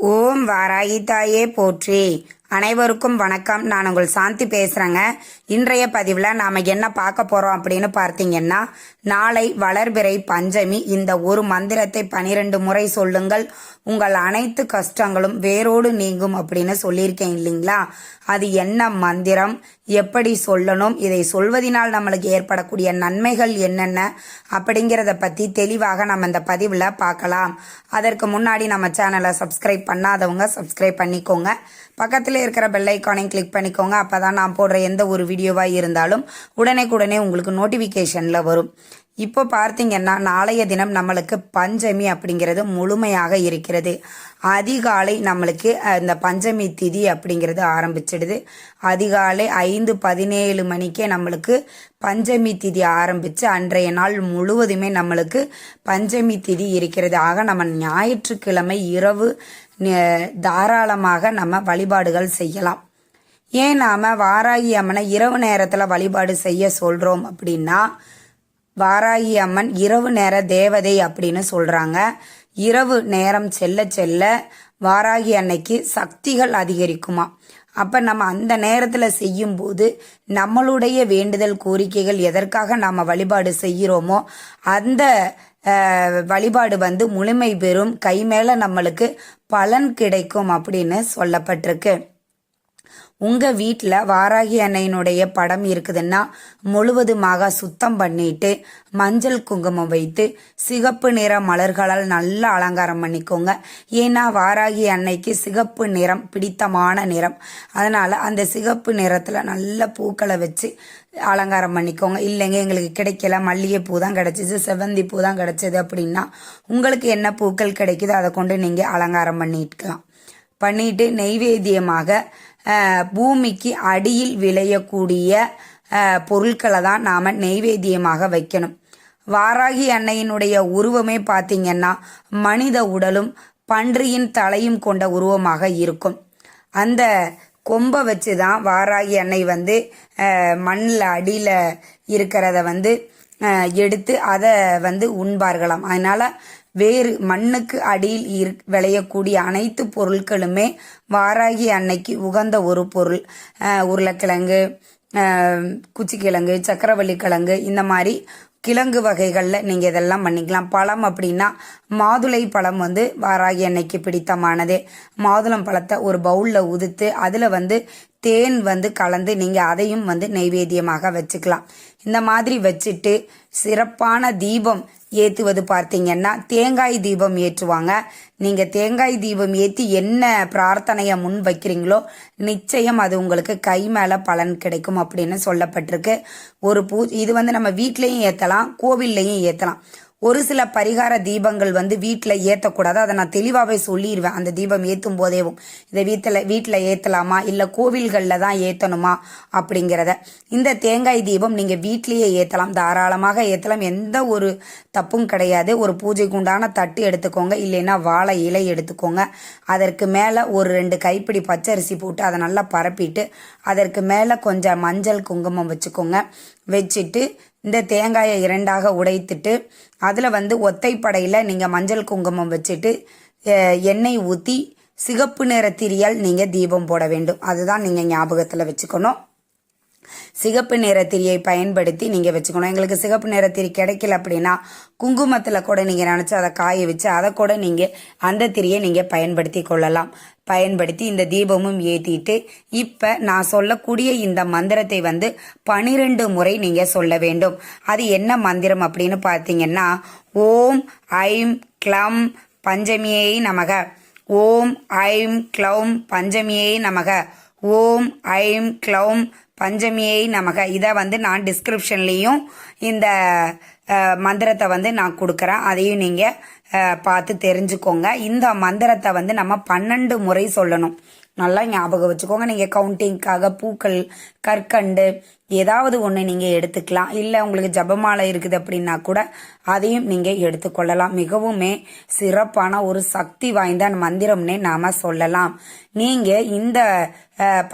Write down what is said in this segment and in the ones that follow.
ஓம் வாராயி தாயே போற்றி. அனைவருக்கும் வணக்கம். நான் உங்கள் சாந்தி பேசுகிறேங்க இன்றைய பதிவில் நாம் என்ன பார்க்க போகிறோம் அப்படின்னு பார்த்தீங்கன்னா நாளை வளர்பிறை பஞ்சமி. இந்த ஒரு மந்திரத்தை பனிரெண்டு முறை சொல்லுங்கள். உங்கள் அனைத்து கஷ்டங்களும் வேரோடு நீங்கும் அப்படின்னு சொல்லியிருக்கேன் இல்லைங்களா? அது என்ன மந்திரம்? எப்படி சொல்லணும்? இதை சொல்வதனால் நம்மளுக்கு ஏற்படக்கூடிய நன்மைகள் என்னென்ன? அப்படிங்கிறத பற்றி தெளிவாக நம்ம இந்த பதிவில் பார்க்கலாம். அதற்கு முன்னாடி நம்ம சேனலை சப்ஸ்கிரைப் பண்ணாதவங்க சப்ஸ்கிரைப் பண்ணிக்கோங்க. பக்கத்தில் இருக்கிற பெல் ஐக்கானையும் கிளிக் பண்ணிக்கோங்க. அப்போ தான் நான் போடுற எந்த ஒரு வீடியோவாக இருந்தாலும் உடனே உங்களுக்கு நோட்டிஃபிகேஷனில் வரும். இப்போ பார்த்தீங்கன்னா நாளைய தினம் நம்மளுக்கு பஞ்சமி அப்படிங்கிறது முழுமையாக இருக்கிறது. அதிகாலை நம்மளுக்கு இந்த பஞ்சமி திதி அப்படிங்கிறது ஆரம்பிச்சிடுது. அதிகாலை ஐந்து பதினேழு மணிக்கே நம்மளுக்கு பஞ்சமி திதி ஆரம்பித்து அன்றைய நாள் முழுவதுமே நம்மளுக்கு பஞ்சமி திதி இருக்கிறது. ஆக நம்ம ஞாயிற்றுக்கிழமை இரவு தாராளமாக நம்ம வழிபாடுகள் செய்யலாம். ஏன் நாம் வாராகி அம்மனை இரவு நேரத்தில் வழிபாடு செய்ய சொல்கிறோம் அப்படின்னா வாராகி அம்மன் இரவு நேர தேவதை அப்படின்னு சொல்கிறாங்க இரவு நேரம் செல்ல செல்ல வாராகி அன்னைக்கு சக்திகள் அதிகரிக்குமா? அப்போ நம்ம அந்த நேரத்தில் செய்யும்போது நம்மளுடைய வேண்டுதல் கோரிக்கைகள் எதற்காக நாம் வழிபாடு செய்கிறோமோ அந்த வழிபாடு வந்து முழுமை பெறும். கை மேலே நம்மளுக்கு பலன் கிடைக்கும் அப்படின்னு சொல்லப்பட்டிருக்கு. உங்கள் வீட்டில் வாராகி அன்னையினுடைய படம் இருக்குதுன்னா முழுவதுமாக சுத்தம் பண்ணிட்டு மஞ்சள் குங்குமம் வைத்து சிகப்பு நிற மலர்களால் நல்லா அலங்காரம் பண்ணிக்கோங்க. ஏன்னா வாராகி அன்னைக்கு சிகப்பு நிறம் பிடித்தமான நிறம். அதனால் அந்த சிகப்பு நிறத்தில் நல்ல பூக்களை வச்சு அலங்காரம் பண்ணிக்கோங்க. இல்லைங்க எங்களுக்கு கிடைக்கல. மல்லிகைப்பூ தான் கிடச்சிது செவந்தி பூ தான் கிடச்சிது அப்படின்னா உங்களுக்கு என்ன பூக்கள் கிடைக்குதோ அதை கொண்டு நீங்கள் அலங்காரம் பண்ணிக்கலாம். பண்ணிட்டு நெய்வேத்தியமாக பூமிக்கு அடியில் விளையக்கூடிய பொருட்களை தான் நாம் நெய்வேத்தியமாக வைக்கணும். வாராகி அன்னையினுடைய உருவமே பார்த்திங்கன்னா மனித உடலும் பன்றியின் தலையும் கொண்ட உருவமாக இருக்கும். அந்த கொம்பை வச்சு தான் வாராகி அன்னை வந்து மண்ணில் அடியில் இருக்கிறத வந்து எடுத்து அதை வந்து உண்பார்களாம். அதனால் வேறு மண்ணுக்கு அடியில் இரு விளையக்கூடிய அனைத்து பொருட்களுமே வாராகி அன்னைக்கு உகந்த ஒரு பொருள். உருளைக்கிழங்கு குச்சிக்கிழங்கு சக்கரவள்ளி கிழங்கு இந்த மாதிரி கிழங்கு வகைகளில் நீங்கள் இதெல்லாம் பண்ணிக்கலாம். பழம் அப்படின்னா மாதுளை பழம் வந்து வாராகி அன்னைக்கு பிடித்தமானது. மாதுளம் பழத்தை ஒரு பவுலில் உதுத்து அதில் வந்து தேன் வந்து கலந்து நீங்கள் அதையும் வந்து நைவேத்தியமாக வச்சுக்கலாம். இந்த மாதிரி வச்சுட்டு சிறப்பான தீபம் ஏற்றுவது பார்த்தீங்கன்னா தேங்காய் தீபம் ஏற்றுவாங்க. நீங்கள் தேங்காய் தீபம் ஏற்றி என்ன பிரார்த்தனையை முன் வைக்கிறீங்களோ நிச்சயம் அது உங்களுக்கு கை மேலே பலன் கிடைக்கும் அப்படின்னு சொல்லப்பட்டிருக்கு. ஒரு பூ இது வந்து நம்ம வீட்லேயும் ஏற்றலாம் கோவில்லையும் ஏற்றலாம் ஒரு சில பரிகார தீபங்கள் வந்து வீட்டில் ஏற்றக்கூடாது அதை நான் தெளிவாகவே சொல்லிடுவேன் அந்த தீபம் ஏற்றும் போதேவும் இதை வீட்டில் வீட்டில் ஏற்றலாமா இல்லை கோவில்களில் தான் ஏற்றணுமா அப்படிங்கிறத. இந்த தேங்காய் தீபம் நீங்கள் வீட்லேயே ஏற்றலாம் தாராளமாக ஏற்றலாம் எந்த ஒரு தப்பும் கிடையாது. ஒரு பூஜைக்கு உண்டான தட்டு எடுத்துக்கோங்க. இல்லைன்னா வாழை இலை எடுத்துக்கோங்க. அதற்கு மேலே ஒரு ரெண்டு கைப்பிடி பச்சரிசி போட்டு அதை நல்லா பரப்பிட்டு அதற்கு மேலே கொஞ்சம் மஞ்சள் குங்குமம் வச்சுக்கோங்க. வச்சுட்டு இந்த தேங்காயை இரண்டாக உடைத்துட்டு அதில் வந்து ஒத்தைப்படையில் நீங்கள் மஞ்சள் குங்குமம் வச்சுட்டு எண்ணெய் ஊற்றி சிகப்பு நிற திரியால் நீங்கள் தீபம் போட வேண்டும். அதுதான் நீங்கள் ஞாபகத்தில் வச்சுக்கணும். சிகப்பு நிறத்திரியை பயன்படுத்தி நீங்கள் வச்சுக்கணும். எங்களுக்கு சிகப்பு நிறத்திரி கிடைக்கல அப்படின்னா குங்குமத்தில் கூட நீங்கள் நினச்சி அதை காய வச்சு அதை கூட நீங்கள் அந்த திரியை நீங்கள் பயன்படுத்தி கொள்ளலாம். பயன்படுத்தி இந்த தீபமும் ஏற்றிட்டு இப்போ நான் சொல்லக்கூடிய இந்த மந்திரத்தை வந்து பனிரெண்டு முறை நீங்கள் சொல்ல வேண்டும். அது என்ன மந்திரம் அப்படின்னு பார்த்தீங்கன்னா ஓம் ஐம் க்ளம் பஞ்சமியை நமக. ஓம் ஐம் க்ளௌம் பஞ்சமியை நமக. ஓம் ஐம் க்ளௌம் பஞ்சமியை நமக. இதை வந்து நான் டிஸ்கிரிப்ஷன்லேயும் இந்த மந்திரத்தை வந்து நான் கொடுக்குறேன். அதையும் நீங்கள் பார்த்து தெரிஞ்சுக்கோங்க. இந்த மந்திரத்தை வந்து நம்ம பன்னெண்டு முறை சொல்லணும். நல்லா ஞாபகம் வச்சுக்கோங்க. நீங்கள் கவுண்டிங்க்காக பூக்கள் கற்கண்டு ஏதாவது ஒன்று நீங்கள் எடுத்துக்கலாம். இல்லை உங்களுக்கு ஜபமாலை இருக்குது அப்படின்னா கூட அதையும் நீங்கள் எடுத்துக்கொள்ளலாம். மிகவுமே சிறப்பான ஒரு சக்தி வாய்ந்த மந்திரம்னே நாம் சொல்லலாம். நீங்கள் இந்த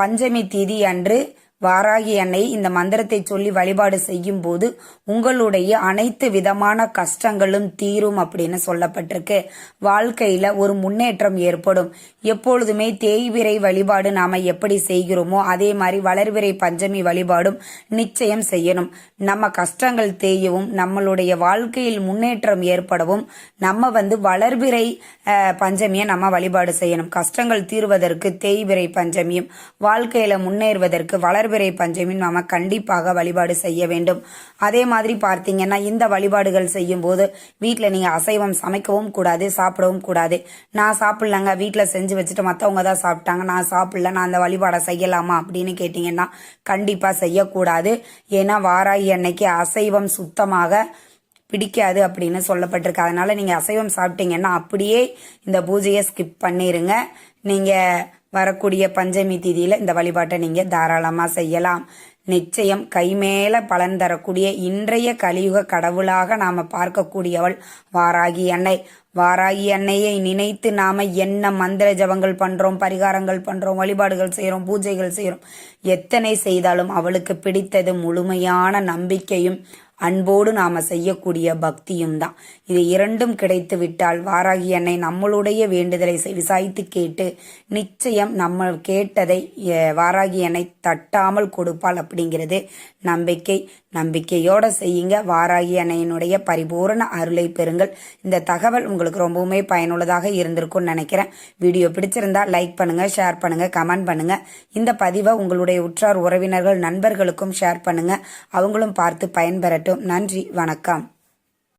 பஞ்சமி தீதி அன்று வாராகி அன்னை இந்த மந்திரத்தை சொல்லி வழிபாடு செய்யும் போது உங்களுடைய அனைத்து விதமான கஷ்டங்களும் தீரும் அப்படின்னு சொல்லப்பட்டிருக்கு. வாழ்க்கையில ஒரு முன்னேற்றம் ஏற்படும். எப்பொழுதுமே தேய்விரை வழிபாடு நாம எப்படி செய்கிறோமோ அதே மாதிரி வளர்விரை பஞ்சமி வழிபாடும் நிச்சயம் செய்யணும். நம்ம கஷ்டங்கள் தேயவும் நம்மளுடைய வாழ்க்கையில் முன்னேற்றம் ஏற்படவும் நம்ம வந்து வளர்விரை பஞ்சமியை நம்ம வழிபாடு செய்யணும். கஷ்டங்கள் தீர்வதற்கு தேய்விரை பஞ்சமியும் வாழ்க்கையில முன்னேறுவதற்கு வளர் வளர்பிறை பஞ்சமியும் நாம கண்டிப்பாக வழிபாடு செய்ய வேண்டும். அதே மாதிரி பார்த்தீங்கன்னா இந்த வழிபாடுகள் செய்யும் போது வீட்டில் நீங்கள் அசைவம் சமைக்கவும் கூடாது சாப்பிடவும் கூடாது. நான் சாப்பிட்லங்க வீட்டில் செஞ்சு வச்சுட்டு மற்றவங்க தான் சாப்பிட்டாங்க நான் சாப்பிடல நான் அந்த வழிபாடை செய்யலாமா அப்படின்னு கேட்டிங்கன்னா கண்டிப்பாக செய்யக்கூடாது. ஏன்னா வாராய் அன்னைக்கு அசைவம் சுத்தமாக பிடிக்காது அப்படின்னு சொல்லப்பட்டிருக்கு. அதனால் நீங்கள் அசைவம் சாப்பிட்டீங்கன்னா அப்படியே இந்த பூஜையை ஸ்கிப் பண்ணிடுங்க நீங்கள் வரக்கூடிய பஞ்சமி திதியில இந்த வழிபாட்டை நீங்க தாராளமா செய்யலாம். நிச்சயம் கைமேல பலன் தரக்கூடிய இன்றைய கலியுக கடவுளாக நாம பார்க்கக்கூடியவள் வாராகி அன்னை. வாராகி அன்னையை நினைத்து நாம என்ன மந்திர ஜபங்கள் பண்றோம் பரிகாரங்கள் பண்றோம் வழிபாடுகள் செய்கிறோம் பூஜைகள் செய்கிறோம் எத்தனை செய்தாலும் அவளுக்கு பிடித்தது முழுமையான நம்பிக்கையும் அன்போடு நாம செய்யக்கூடிய பக்தியும் தான். இது இரண்டும் கிடைத்து விட்டால் வாராகி அன்னை நம்மளுடைய வேண்டுதலை செ- விசாரித்து கேட்டு நிச்சயம் நம்ம கேட்டதை வாராகி அன்னை தட்டாமல் கொடுப்பாள் அப்படிங்கிறது நம்பிக்கை. நம்பிக்கையோட செய்யுங்க. வாராகி அன்னையினுடைய பரிபூரண அருளை பெறுங்கள். இந்த தகவல் உங்களுக்கு ரொம்பவுமே பயனுள்ளதாக இருந்திருக்கும்னு நினைக்கிறேன். வீடியோ பிடிச்சிருந்தா லைக் பண்ணுங்க ஷேர் பண்ணுங்க கமெண்ட் பண்ணுங்க. இந்த பதிவை உங்களுடைய உற்றார் உறவினர்கள் நண்பர்களுக்கும் ஷேர் பண்ணுங்க. அவங்களும் பார்த்து பயன்பெறட்டும். நன்றி. வணக்கம்.